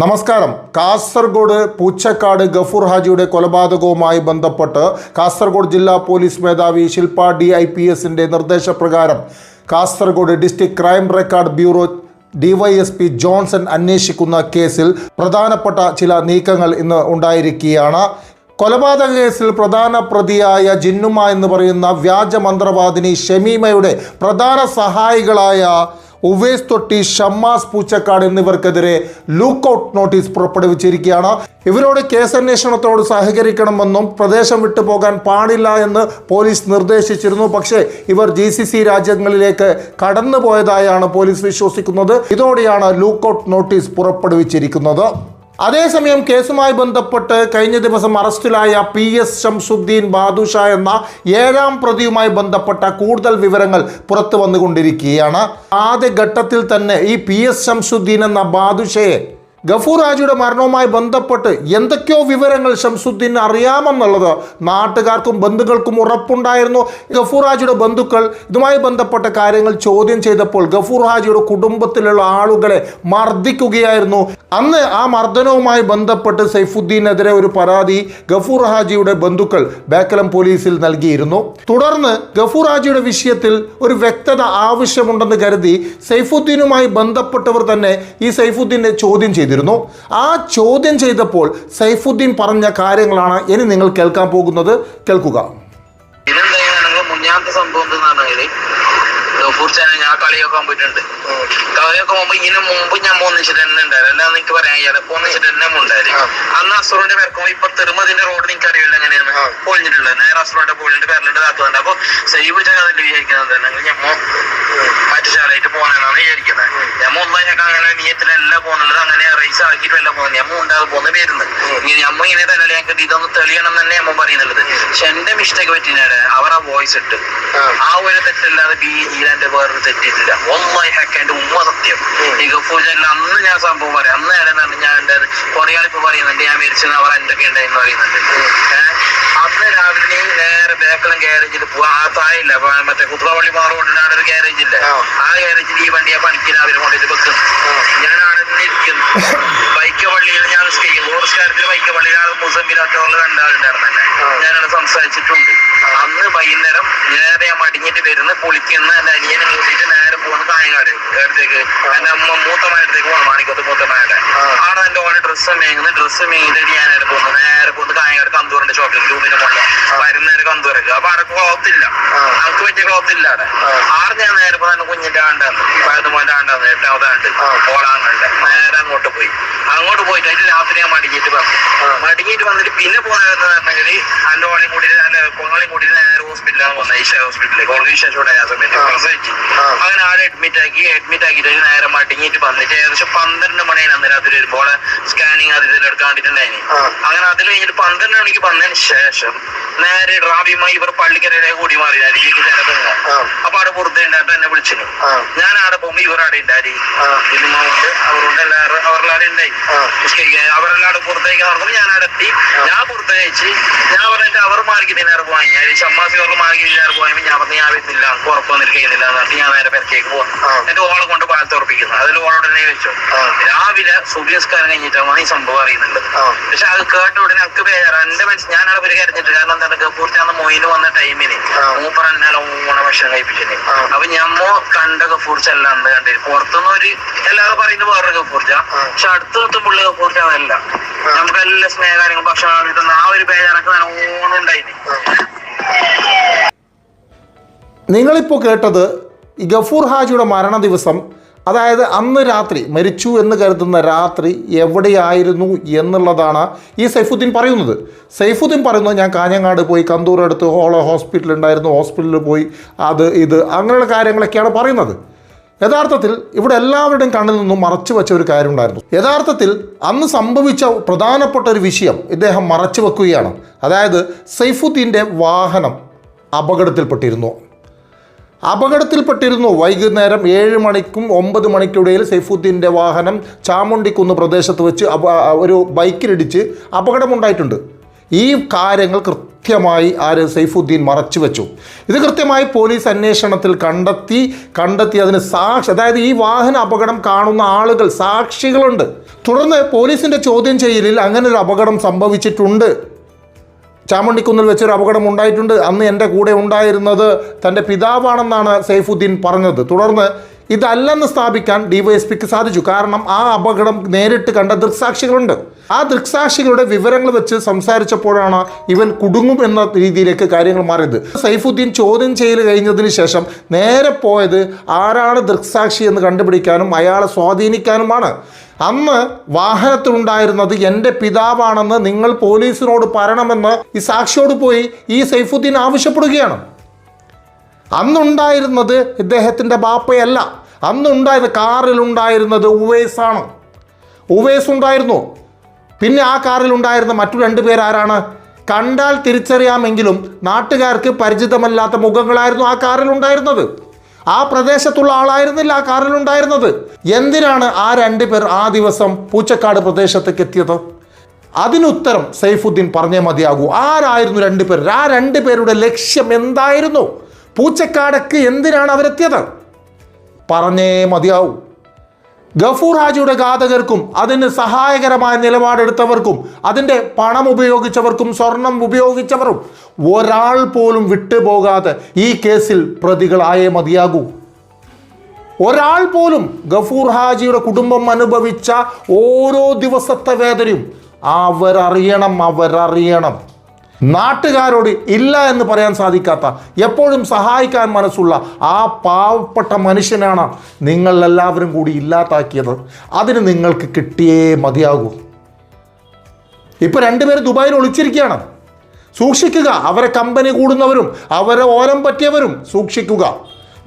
നമസ്കാരം. കാസർഗോഡ് പൂച്ചക്കാട് ഗഫൂർ ഹാജിയുടെ കൊലപാതകവുമായി ബന്ധപ്പെട്ട് കാസർഗോഡ് ജില്ലാ പോലീസ് മേധാവി ശില്പ ഡി ഐ പി എസിന്റെ നിർദ്ദേശപ്രകാരം Kasaragod district crime record bureau DYSP Johnson അന്വേഷിക്കുന്ന കേസിൽ പ്രധാനപ്പെട്ട ചില നീക്കങ്ങൾ ഇന്ന് ഉണ്ടായിരിക്കുകയാണ്. കൊലപാതക കേസിൽ പ്രധാന പ്രതിയായ ജിന്നുമ എന്ന് പറയുന്ന വ്യാജ മന്ത്രവാദിനി ഷമീമയുടെ പ്രധാന സഹായികളായ ഉവേസ് തൊട്ടി ഷമ്മാസ് പൂച്ചക്കാട് എന്നിവർക്കെതിരെ ലൂക്കൌട്ട് നോട്ടീസ് പുറപ്പെടുവിച്ചിരിക്കുകയാണ്. ഇവരോട് കേസന്വേഷണത്തോട് സഹകരിക്കണമെന്നും പ്രദേശം വിട്ടുപോകാൻ പാടില്ല എന്ന് പോലീസ് നിർദ്ദേശിച്ചിരുന്നു. പക്ഷേ ഇവർ ജി സി സി രാജ്യങ്ങളിലേക്ക് കടന്നുപോയതായാണ് പോലീസ് വിശ്വസിക്കുന്നത്. ഇതോടെയാണ് ലൂക്കൌട്ട് നോട്ടീസ് പുറപ്പെടുവിച്ചിരിക്കുന്നത്. അതേസമയം കേസുമായി ബന്ധപ്പെട്ട് കഴിഞ്ഞ ദിവസം അറസ്റ്റിലായ പി എസ് ഷംസുദ്ദീൻ ബാദുഷ എന്ന ഏഴാം പ്രതിയുമായി ബന്ധപ്പെട്ട കൂടുതൽ വിവരങ്ങൾ പുറത്തു വന്നുകൊണ്ടിരിക്കുകയാണ് ആദ്യ ഘട്ടത്തിൽ തന്നെ ഈ പി എസ് ഷംസുദ്ദീൻ എന്ന ബാദുഷയെ ഗഫൂർ ഹാജിയുടെ മരണവുമായി ബന്ധപ്പെട്ട് എന്തൊക്കെയോ വിവരങ്ങൾ ഷംസുദ്ദീൻ അറിയാമെന്നുള്ളത് നാട്ടുകാർക്കും ബന്ധുക്കൾക്കും ഉറപ്പുണ്ടായിരുന്നു. ഗഫൂർ ഹാജിയുടെ ബന്ധുക്കൾ ഇതുമായി ബന്ധപ്പെട്ട കാര്യങ്ങൾ ചോദ്യം ചെയ്തപ്പോൾ ഗഫൂർ ഹാജിയുടെ കുടുംബത്തിലുള്ള ആളുകളെ മർദ്ദിക്കുകയായിരുന്നു. അന്ന് ആ മർദ്ദനവുമായി ബന്ധപ്പെട്ട് സൈഫുദ്ദീനെതിരെ ഒരു പരാതി ഗഫൂർ ഹാജിയുടെ ബന്ധുക്കൾ ബേക്കലം പോലീസിൽ നൽകിയിരുന്നു. തുടർന്ന് ഗഫൂർ ഹാജിയുടെ വിഷയത്തിൽ ഒരു വ്യക്തത ആവശ്യമുണ്ടെന്ന് കരുതി സൈഫുദ്ദീനുമായി ബന്ധപ്പെട്ടവർ തന്നെ ഈ സൈഫുദ്ദീനെ ചോദ്യം ചെയ്തിരുന്നു. ആ ചോദ്യം ചെയ്തപ്പോൾ സൈഫുദ്ദീൻ പറഞ്ഞ കാര്യങ്ങളാണ് ഇനി നിങ്ങൾ കേൾക്കാൻ പോകുന്നത്. കേൾക്കുക. പൂർച്ചയായും ഞാൻ കളിയൊക്കെ പോയിട്ടുണ്ട്. കളിയൊക്കെ പോകുമ്പോ ഇതിന് മുമ്പ് ഞാൻ മൂന്നിച്ചിട്ട് തന്നെ ഉണ്ടായിരുന്നു. അല്ലാതെ എനിക്ക് പറയാൻ കഴിയാതെ ഒന്നിച്ചിട്ട് തന്നെ ഉണ്ടായിരുന്നു അന്ന് അസുറിന്റെ പേർക്കുമ്പോ ഇപ്പൊ തെറുമതിന്റെ റോഡ് എനിക്ക് അറിയില്ല എങ്ങനെയാണ് പൊളിഞ്ഞിട്ടുള്ളത്. നേരെ അസുറിന്റെ പൊളിഞ്ഞിട്ട് പേരിലിട്ട് താത്തുന്നുണ്ട് അപ്പൊ സേവ് അതിൽ വിചാരിക്കുന്നത് തന്നെ ഞമ്മ മറ്റു ചാലായിട്ട് പോകാനാണ് വിചാരിക്കുന്നത്. ഞമ്മ ഒന്നും അങ്ങനെ നീയത്തിലല്ല പോകുന്നുള്ളത്. അങ്ങനെ റേസ് ആക്കിയിട്ടല്ല പോകുന്നത് ഞമ്മ ഉണ്ടാകാതെ പോകുന്ന ഇങ്ങനെ ഞമ്മ ഇങ്ങനെ തലല്ലേ ഞങ്ങൾക്ക് ഇതൊന്ന് തെളിയണം തന്നെ ഞമ്മ പറയുന്നുള്ളത്. പക്ഷെ എന്റെ മിസ്റ്റേക്ക് പറ്റിനാണ് അവർ ആ വോയിസ് ഇട്ട്. ആ. ഒരു തെറ്റല്ലാതെ ബി ജീലാന്റെ വേറൊരു തെറ്റിട്ടില്ല ഒന്നായി ഹാക്കാന്റെ ഉമ്മ സത്യം. ഈ ഗഫൂജല്ല അന്ന് ഞാൻ സംഭവം പറയാം. അന്ന് ഇടന്നാണ് ഞാൻ എന്റെ കുറെ ആളിപ്പോ പറയുന്നുണ്ട്. ഞാൻ മരിച്ചെന്ന് അവർ എന്തൊക്കെ ഉണ്ടായെന്ന് പറയുന്നുണ്ട്. അന്ന് രാവിലെ നേരെ ബേക്കലം ഗ്യാരേജിൽ പോവാ. ആ തായില്ല മറ്റേ കുത്രവള്ളി അവിടെ ഒരു ഗ്യാരേജ് ഇല്ല? ആ. ഗ്യാരേജിൽ ഈ വണ്ടിയെ പണിക്ക് രാവിലെ കൊണ്ടിട്ട് വെക്കുന്നു ഞാൻ അവിടെ ഇരിക്കുന്നു. പള്ളിയിൽ ആ. മുസമ്പിലാറ്റോറിൽ കണ്ടാളുണ്ടായിരുന്നു എന്നെ ഞാനവിടെ സംസാരിച്ചിട്ടുണ്ട്. അന്ന് വൈകുന്നേരം നേരെ ഞാൻ മടിഞ്ഞിട്ട് വരുന്ന കുളിക്കുന്ന എന്റെ അനിയനെ കൂട്ടിയിട്ട് നേരെ പോകുന്ന കായങ്ങാട് അടുത്തേക്ക്. എന്റെ അമ്മ മൂത്തമാനടുത്തേക്ക് പോകണം മാണിക്കത്ത് മൂത്തമാരുടെ ആണ് എന്റെ ഓനെ ഡ്രസ്സ് മേങ്ങുന്ന. ഡ്രസ്സ് മേങ്ങിട്ട് ഞാൻ നേരെ പോകുന്നു നേരെ പോകുന്ന കായങ്ങാട് കന്തൂറിന്റെ ഷോപ്പിംഗ് റൂമിന്റെ മുകളിൽ വരുന്നേരം കന്തൂരക്ക്. അപ്പൊ അവിടെ ക്ലോത്ത് നമുക്ക് പറ്റിയ ക്ലോത്ത് ഇല്ല അവിടെ. ആറ് ഞാൻ നേരെ പോകുന്ന കുഞ്ഞിന്റെ ആണ്ടാന്ന് പതിമൂന്റെ ആണ്ടാന്ന് എട്ടാമത്തെ ആണ്ട് ഓളാങ്ങളുടെ. നേരെ അങ്ങോട്ട് പോയി. രാത്രി ഞാൻ മടങ്ങിയിട്ട് വന്നു. മടങ്ങിയിട്ട് വന്നിട്ട് പിന്നെ പോകുന്നതെന്നുണ്ടെങ്കിൽ എന്റെ ഓളെ കൂടി എന്റെ കൊങ്ങളെ കൂടി നേരെ ഹോസ്പിറ്റലാണ് വന്നത് ഈശ ഹോസ്പിറ്റലിൽ കോളേജ് വിശേഷോടെ ആ. സമയത്ത് പ്രസവിച്ചു അങ്ങനെ ആളെ അഡ്മിറ്റ് ആക്കി അഡ്മിറ്റ് ആക്കിയിട്ട് നേരെ മടങ്ങിയിട്ട് വന്നിട്ട് ഏകദേശം പന്ത്രണ്ട് മണിയാണ് അന്ന് രാത്രി വരുമ്പോൾ സ്കാനിങ് അത് ഇതിൽ എടുക്കാൻ വേണ്ടിട്ടുണ്ടായിന്. അങ്ങനെ അതിൽ കഴിഞ്ഞിട്ട് പന്ത്രണ്ട് മണിക്ക് വന്നതിന് ശേഷം നേരെ ഡ്രാവിയുമായി ഇവർ പള്ളിക്കരയിലേക്ക് കൂടി മാറി അരികേക്ക് ജനതങ്ങ അപ്പൊ അവിടെ പുറത്ത് ഉണ്ടായിട്ട് എന്നെ വിളിച്ചിരുന്നു ഞാൻ അവിടെ പോകുമ്പോ ഇവർ അവിടെ ഉണ്ടായി ഉണ്ട് അവരുണ്ട് എല്ലാവരും അവരെല്ലാവരും ഉണ്ടായി അവരെല്ലാവരും പുറത്തേക്ക് നടക്കും ഞാൻ അടത്തി ഞാൻ പുറത്തേച്ച് ഞാൻ പറഞ്ഞിട്ട് അവർ മാർക്കറ്റിൽ നേരെ പോകാൻ ഞാൻ ഷമ്മാസി അവർ മാർക്ക് നേരെ പോയപ്പോൾ ഞാൻ പറഞ്ഞു ഞാൻ വരുന്നില്ല. ഉറപ്പൊന്നും കഴിയുന്നില്ല എന്ന് പറഞ്ഞിട്ട് ഞാൻ നേരെ പെരക്കേക്ക് പോകും എന്റെ ഓളെ കൊണ്ട് പാലത്ത് ഉറപ്പിക്കുന്നു. അതിൽ ഓളോട് വെച്ചു രാവിലെ സുബിയസ്കാരം കഴിഞ്ഞിട്ടാണ് ഈ സംഭവം അറിയുന്നുണ്ട് പക്ഷെ അത് കേട്ട ഉടനെ എനിക്ക് പേരാ എന്റെ മനസ്സിൽ ഞാൻ അവിടെ കരഞ്ഞിട്ട് കാരണം എന്താണ് ഗഫൂർച്ചാന്ന് മൊയിന് വന്ന ടൈമിന് മൂപ്പർ എന്നാലും ഊണ ഭക്ഷണം കഴിപ്പിച്ചിട്ട് അപ്പൊ ഞമ്മ കണ്ട ഗഫൂർച്ച എല്ലാം കണ്ടിരുന്നു. പുറത്തുനിന്ന് ഒരു എല്ലാവരും പറയുന്നത് വേറൊരു ഗഫൂർച്ച പക്ഷെ അടുത്ത് നിർത്തുമ്പോൾ ഗഫൂർച്ച അതല്ല. നമുക്ക് എല്ലാ സ്നേഹകാര്യങ്ങളും ഭക്ഷണം കിട്ടുന്ന ആ ഒരു പേരൊക്കെ നല്ലോണം ഉണ്ടായിന് നിങ്ങളിപ്പോൾ കേട്ടത് ഗഫൂർ ഹാജിയുടെ മരണ ദിവസം അതായത് അന്ന് രാത്രി മരിച്ചു എന്ന് കരുതുന്ന രാത്രി എവിടെയായിരുന്നു എന്നുള്ളതാണ് ഈ സൈഫുദ്ദീൻ പറയുന്നത്. സൈഫുദ്ദീൻ പറയുന്നത് ഞാൻ കാഞ്ഞങ്ങാട് പോയി കന്തൂർ അടുത്ത് ഹോളോ ഹോസ്പിറ്റൽ ഉണ്ടായിരുന്നു ഹോസ്പിറ്റലിൽ പോയി അത് ഇത് അങ്ങനെയുള്ള കാര്യങ്ങളൊക്കെയാണ് പറയുന്നത്. യഥാർത്ഥത്തിൽ ഇവിടെ എല്ലാവരുടെയും കണ്ണിൽ നിന്നും മറച്ചു വെച്ച ഒരു കാര്യമുണ്ടായിരുന്നു യഥാർത്ഥത്തിൽ അന്ന് സംഭവിച്ച പ്രധാനപ്പെട്ട ഒരു വിഷയം ഇദ്ദേഹം മറച്ചു വെക്കുകയാണ്. അതായത് സൈഫുദ്ദീന്റെ വാഹനം അപകടത്തിൽപ്പെട്ടിരുന്നു. അപകടത്തിൽപ്പെട്ടിരുന്നു. വൈകുന്നേരം ഏഴ് മണിക്കും ഒമ്പത് മണിക്കിടയിൽ സൈഫുദ്ദീന്റെ വാഹനം ചാമുണ്ടിക്കുന്ന് പ്രദേശത്ത് വെച്ച് ഒരു ബൈക്കിലിടിച്ച് അപകടമുണ്ടായിട്ടുണ്ട്. ഈ കാര്യങ്ങൾ കൃത്യമായി ആര് സൈഫുദ്ദീൻ മറച്ചു വെച്ചു. ഇത് കൃത്യമായി പോലീസ് അന്വേഷണത്തിൽ കണ്ടെത്തി കണ്ടെത്തി അതിന് സാക്ഷി അതായത് ഈ വാഹന അപകടം കാണുന്ന ആളുകൾ സാക്ഷികളുണ്ട്. തുടർന്ന് പോലീസിന്റെ ചോദ്യം ചെയ്യലിൽ അങ്ങനെ ഒരു അപകടം സംഭവിച്ചിട്ടുണ്ട്. ചാമണ്ടിക്കുന്നിൽ വെച്ചൊരു അപകടം ഉണ്ടായിട്ടുണ്ട്. അന്ന് എന്റെ കൂടെ ഉണ്ടായിരുന്നത് തന്റെ പിതാവാണെന്നാണ് സൈഫുദ്ദീൻ പറഞ്ഞത്. തുടർന്ന് ഇതല്ലെന്ന് സ്ഥാപിക്കാൻ ഡിവൈഎസ്പിക്ക് സാധിച്ചു. കാരണം ആ അപകടം നേരിട്ട് കണ്ട ദൃക്സാക്ഷികളുണ്ട്. ആ ദൃക്സാക്ഷികളുടെ വിവരങ്ങൾ വെച്ച് സംസാരിച്ചപ്പോഴാണ് ഇവൻ കുടുങ്ങും എന്ന രീതിയിലേക്ക് കാര്യങ്ങൾ മാറിയത്. സൈഫുദ്ദീൻ ചോദ്യം ചെയ്യൽ കഴിഞ്ഞതിന് ശേഷം നേരെ പോയത് ആരാണ് ദൃക്സാക്ഷി എന്ന് കണ്ടുപിടിക്കാനും അയാളെ സ്വാധീനിക്കാനുമാണ്. അന്ന് വാഹനത്തിലുണ്ടായിരുന്നത് എന്റെ പിതാവാണെന്ന് നിങ്ങൾ പോലീസിനോട് പറയണമെന്ന് ഈ സാക്ഷിയോട് പോയി ഈ സൈഫുദ്ദീൻ ആവശ്യപ്പെടുകയാണ്. അന്നുണ്ടായിരുന്നത് ഇദ്ദേഹത്തിന്റെ ബാപ്പയല്ല. അന്നുണ്ടായിരുന്ന കാറിലുണ്ടായിരുന്നത് ഉവേസാണ്. ഉവേസ് ഉണ്ടായിരുന്നു പിന്നെ ആ കാറിലുണ്ടായിരുന്ന മറ്റു രണ്ട് പേരാരാണ്? കണ്ടാൽ തിരിച്ചറിയാമെങ്കിലും നാട്ടുകാർക്ക് പരിചിതമല്ലാത്ത മുഖങ്ങളായിരുന്നു ആ കാറിലുണ്ടായിരുന്നത്. ആ പ്രദേശത്തുള്ള ആളായിരുന്നില്ല ആ കാറിലുണ്ടായിരുന്നത്. എന്തിനാണ് ആ രണ്ട് പേർ ആ ദിവസം പൂച്ചക്കാട് പ്രദേശത്തേക്ക് എത്തിയത്? അതിനുത്തരം സൈഫുദ്ദീൻ പറഞ്ഞേ മതിയാകൂ. ആരായിരുന്നു രണ്ട് പേർ? ആ രണ്ട് പേരുടെ ലക്ഷ്യം എന്തായിരുന്നു? പൂച്ചക്കാടക്ക് എന്തിനാണ് അവരെത്തിയത്? പറഞ്ഞേ മതിയാവൂ. ഗഫൂർ ഹാജിയുടെ ഘാതകർക്കും അതിന് സഹായകരമായ നിലപാടെടുത്തവർക്കും അതിന്റെ പണം ഉപയോഗിച്ചവർക്കും സ്വർണം ഉപയോഗിച്ചവരും ഒരാൾ പോലും വിട്ടുപോകാതെ ഈ കേസിൽ പ്രതികളായേ മതിയാകൂ. ഒരാൾ പോലും ഗഫൂർ ഹാജിയുടെ കുടുംബം അനുഭവിച്ച ഓരോ ദിവസത്തെ വേദനയും അവരറിയണം അവരറിയണം. നാട്ടുകാരോട് ഇല്ല എന്ന് പറയാൻ സാധിക്കാത്ത എപ്പോഴും സഹായിക്കാൻ മനസ്സുള്ള ആ പാവപ്പെട്ട മനുഷ്യനാണ് നിങ്ങൾ എല്ലാവരും കൂടി ഇല്ലാതാക്കിയത്. അതിന് നിങ്ങൾക്ക് കിട്ടിയേ മതിയാകൂ. ഇപ്പൊ രണ്ടുപേരും ദുബായിൽ ഒളിച്ചിരിക്കുകയാണ്. സൂക്ഷിക്കുക അവരെ കമ്പനി കൂടുന്നവരും അവരെ ഓരം പറ്റിയവരും സൂക്ഷിക്കുക.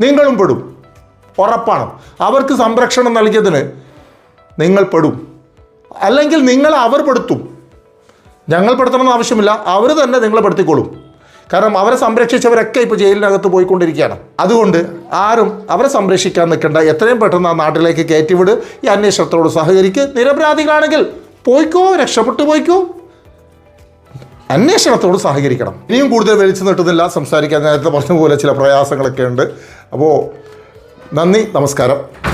നിങ്ങളും പെടും. ഉറപ്പാണ്. അവർക്ക് സംരക്ഷണം നൽകിയതിന് നിങ്ങൾ പെടും. അല്ലെങ്കിൽ നിങ്ങൾ അവർ പെടുത്തും. ഞങ്ങൾ പെടുത്തണമെന്ന് ആവശ്യമില്ല. അവർ തന്നെ നിങ്ങളെ പെടുത്തിക്കോളും. കാരണം അവരെ സംരക്ഷിച്ചവരൊക്കെ ഇപ്പോൾ ജയിലിനകത്ത് പോയിക്കൊണ്ടിരിക്കുകയാണ്. അതുകൊണ്ട് ആരും അവരെ സംരക്ഷിക്കാൻ നിൽക്കേണ്ട. എത്രയും പെട്ടെന്ന് ആ നാട്ടിലേക്ക് കയറ്റിവിട് ഈ അന്വേഷണത്തോട് സഹകരിക്ക്. നിരപരാധികളാണെങ്കിൽ പോയിക്കോ രക്ഷപ്പെട്ടു പോയിക്കോ. അന്വേഷണത്തോട് സഹകരിക്കണം. ഇനിയും കൂടുതൽ വലിച്ചു നീട്ടുന്നില്ല സംസാരിക്കാൻ നേരത്തെ പറഞ്ഞ പോലെ ചില പ്രയാസങ്ങളൊക്കെ ഉണ്ട്. അപ്പോൾ നന്ദി നമസ്കാരം.